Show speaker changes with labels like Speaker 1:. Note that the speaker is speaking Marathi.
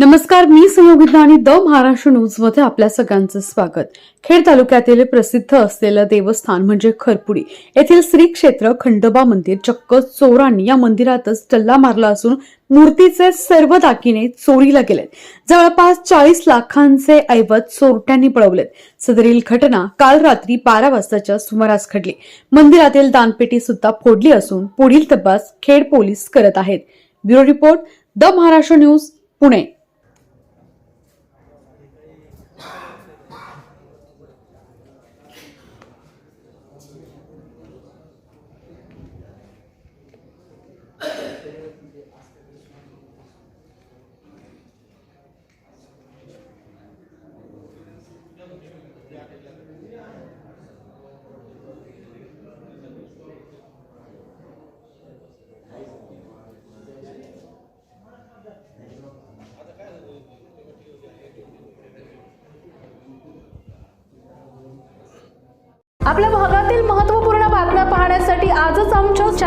Speaker 1: नमस्कार मी संयोगिता आणि द महाराष्ट्र न्यूजमध्ये आपल्या सगळ्यांचं स्वागत. खेड तालुक्यातील प्रसिद्ध असलेलं देवस्थान म्हणजे खरपुडी. येथील श्री क्षेत्र खंडोबा मंदिर चक्क चोरांनी या मंदिरातच टल्ला मारला असून मूर्तीचे सर्व दागिने चोरीला गेलेत. जवळपास चाळीस लाखांचे ऐवज चोरट्यांनी पळवलेत. सदरील घटना काल रात्री बारा वाजताच्या सुमारास घडली. मंदिरातील दानपेटी सुद्धा फोडली असून पुढील तपास खेड पोलीस करत आहेत. Bureau report the Maharashtra news Pune.
Speaker 2: आपल्या भागातील महत्त्व